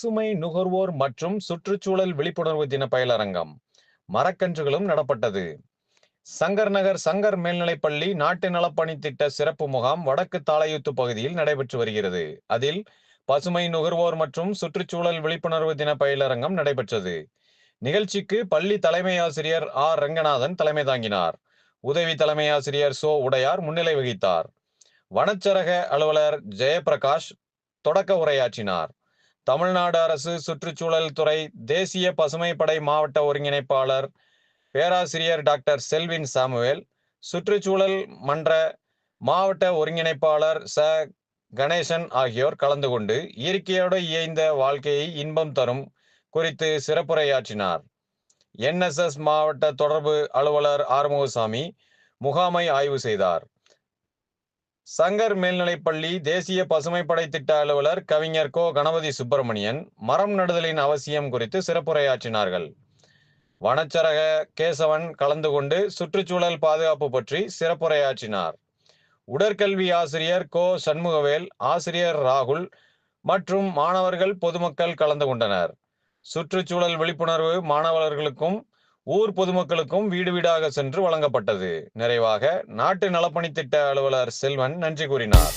பசுமை நுகர்வோர் மற்றும் சுற்றுச்சூழல் விழிப்புணர்வு தின பயிலரங்கம். மரக்கன்றுகளும் நடப்பட்டது. சங்கர் நகர் சங்கர் மேல்நிலைப்பள்ளி நாட்டு நலப்பணி திட்ட சிறப்பு முகாம் வடக்கு தாளையூத்து பகுதியில் நடைபெற்று வருகிறது. அதில் பசுமை நுகர்வோர் மற்றும் சுற்றுச்சூழல் விழிப்புணர்வு தின பயிலரங்கம் நடைபெற்றது. நிகழ்ச்சிக்கு பள்ளி தலைமை ஆசிரியர் ஆர். ரங்கநாதன் தலைமை தாங்கினார். உதவி தலைமை ஆசிரியர் சோ. உடையார் முன்னிலை வகித்தார். வனச்சரக அலுவலர் ஜெயபிரகாஷ் தொடக்க உரையாற்றினார். தமிழ்நாடு அரசு சுற்றுச்சூழல் துறை தேசிய பசுமை படை மாவட்ட ஒருங்கிணைப்பாளர் பேராசிரியர் டாக்டர் செல்வின் சாமுவேல் சுற்றுச்சூழல் மன்ற மாவட்ட ஒருங்கிணைப்பாளர் ச. கணேசன் ஆகியோர் கலந்து கொண்டு இயற்கையோடு இயைந்த வாழ்க்கையை இன்பம் தரும் குறித்து சிறப்புரையாற்றினார். என்எஸ்எஸ் மாவட்ட தொடர்பு அலுவலர் ஆறுமுகசாமி முகாமை ஆய்வு செய்தார். சங்கர் மேல்நிலைப்பள்ளி தேசிய பசுமைப்படை திட்ட அலுவலர் கவிஞர் கோ. கணபதி சுப்பிரமணியன் மரம் நடுதலின் அவசியம் குறித்து சிறப்புரையாற்றினார்கள். வனச்சரக கேசவன் கலந்து கொண்டு சுற்றுச்சூழல் பாதுகாப்பு பற்றி சிறப்புரையாற்றினார். உடற்கல்வி ஆசிரியர் கோ. சண்முகவேல் ஆசிரியர் ராகுல் மற்றும் மாணவர்கள் பொதுமக்கள் கலந்து கொண்டனர். சுற்றுச்சூழல் விழிப்புணர்வு மாணவர்களுக்கும் ஊர் பொதுமக்களுக்கும் வீடு வீடாக சென்று வழங்கப்பட்டது. நிறைவாக நாட்டு நலப்பணி திட்ட அலுவலர் செல்வன் நன்றி கூறினார்.